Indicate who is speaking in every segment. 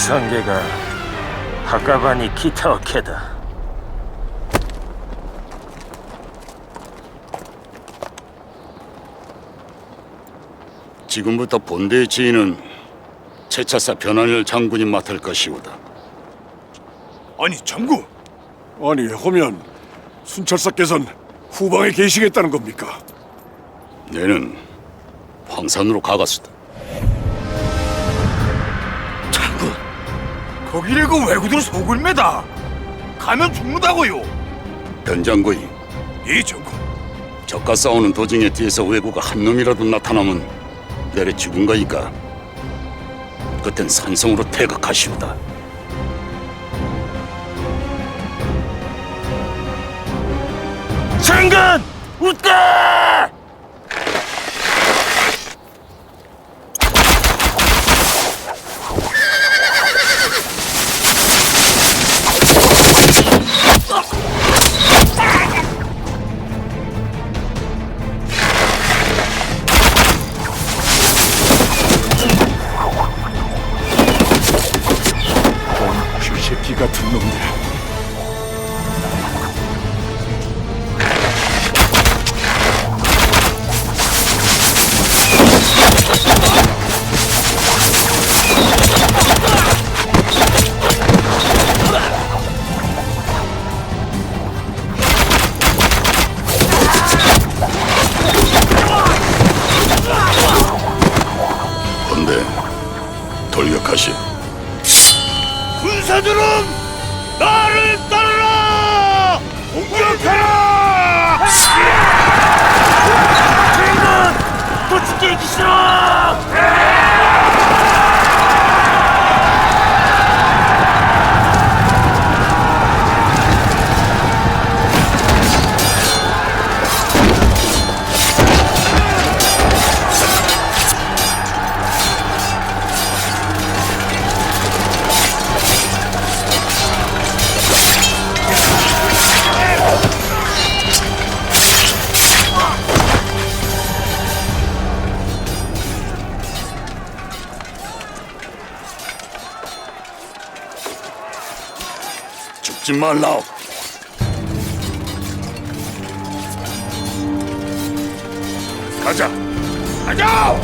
Speaker 1: 이상계가 하카바니 키타오케다.
Speaker 2: 지금부터 본대의 지휘는 채차사 변환일 장군이 맡을 것이오다.
Speaker 3: 아니 장군
Speaker 4: 아니 하면 순찰사께서는 후방에 계시겠다는 겁니까?
Speaker 2: 내는 황산으로 가갔수다.
Speaker 3: 거기를 그 왜구들 속을 매다 가면 죽는다고요
Speaker 2: 변장군이
Speaker 3: 이 장군
Speaker 2: 적과 싸우는 도중에 뒤에서 왜구가 한 놈이라도 나타나면 내래 죽은 거니까 그땐 산성으로 퇴각하시오다.
Speaker 1: 장군! 웃다! 싫어!
Speaker 2: 죽지 말라. 가자.
Speaker 3: 가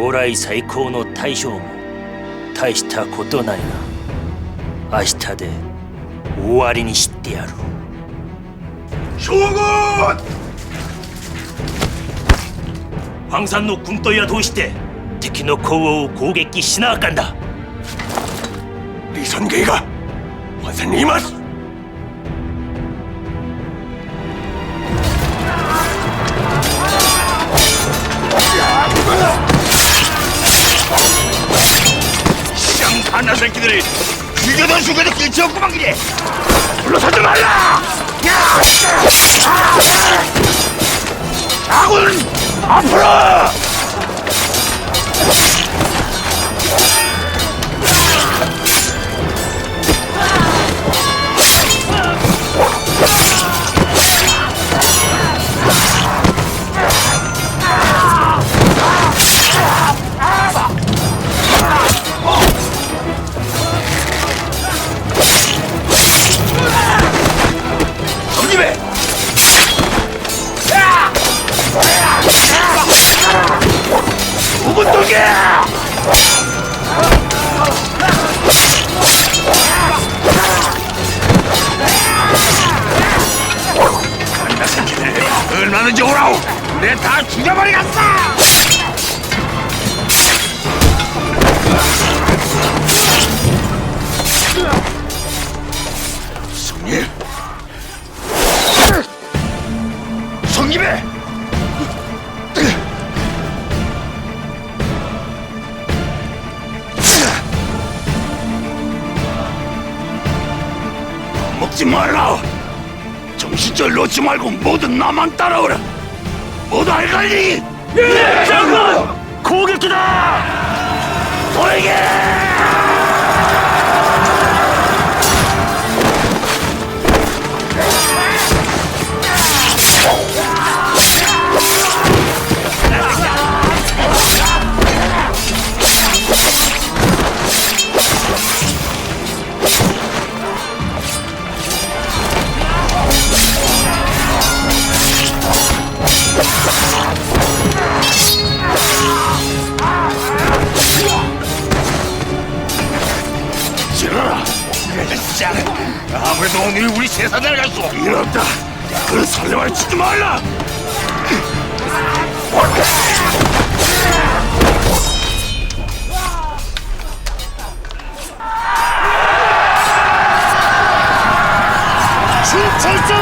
Speaker 3: 자
Speaker 1: 고라이 사이코우 노 타이쇼무 타이시타 고토나이나 아시타데 오아리니 시띠아루
Speaker 3: 쇼군
Speaker 1: 황산노 군도야 도시대 테키노 코우오 고객기 시나간다
Speaker 3: 리선계가 환상이마 새끼들이 죽여도 죽여도 끝이 없구만 기래. 물러서지 말라! 야! 아군 앞으로
Speaker 2: 얼마든지 오라오! 내 다 죽여버리겠어! 성님 성님의 먹지 말라 정신줄 놓지 말고 모두 나만 따라오라. 모두 알갈리 예 장군! 고객기다! 돌게 일 없다. 그런 설레발 치지 말라. 신철사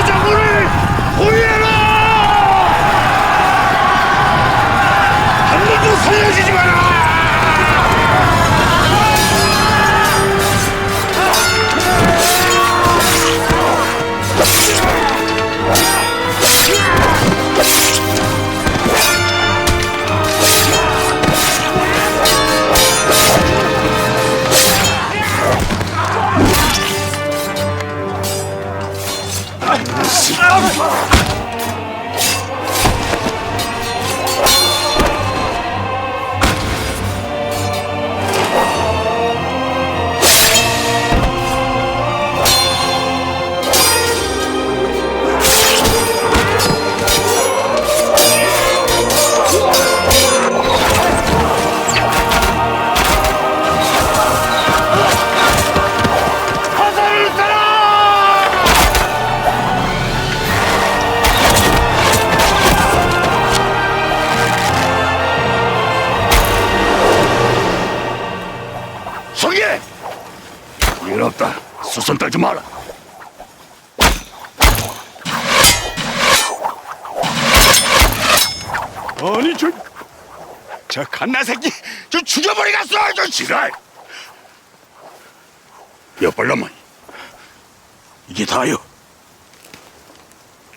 Speaker 2: 快快快！ 없다. 수선 떨지 마라. 아니 저... 저 갓나 새끼 저 죽여버리겠어 저 지랄 남아 이게 다요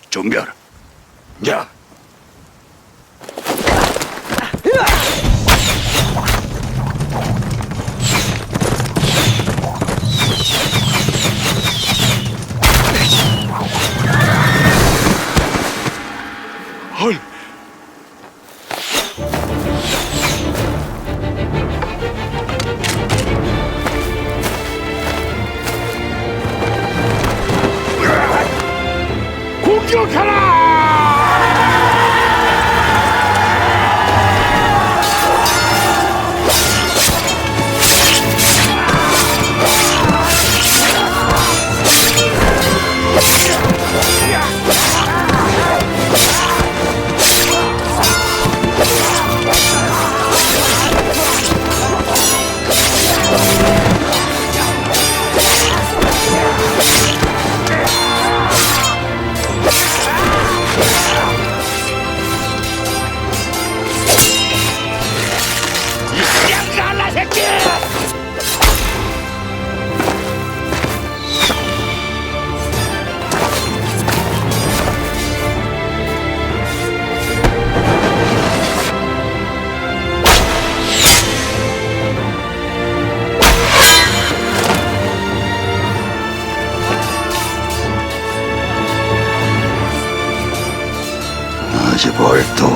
Speaker 2: 준비하라 야 아직 벌도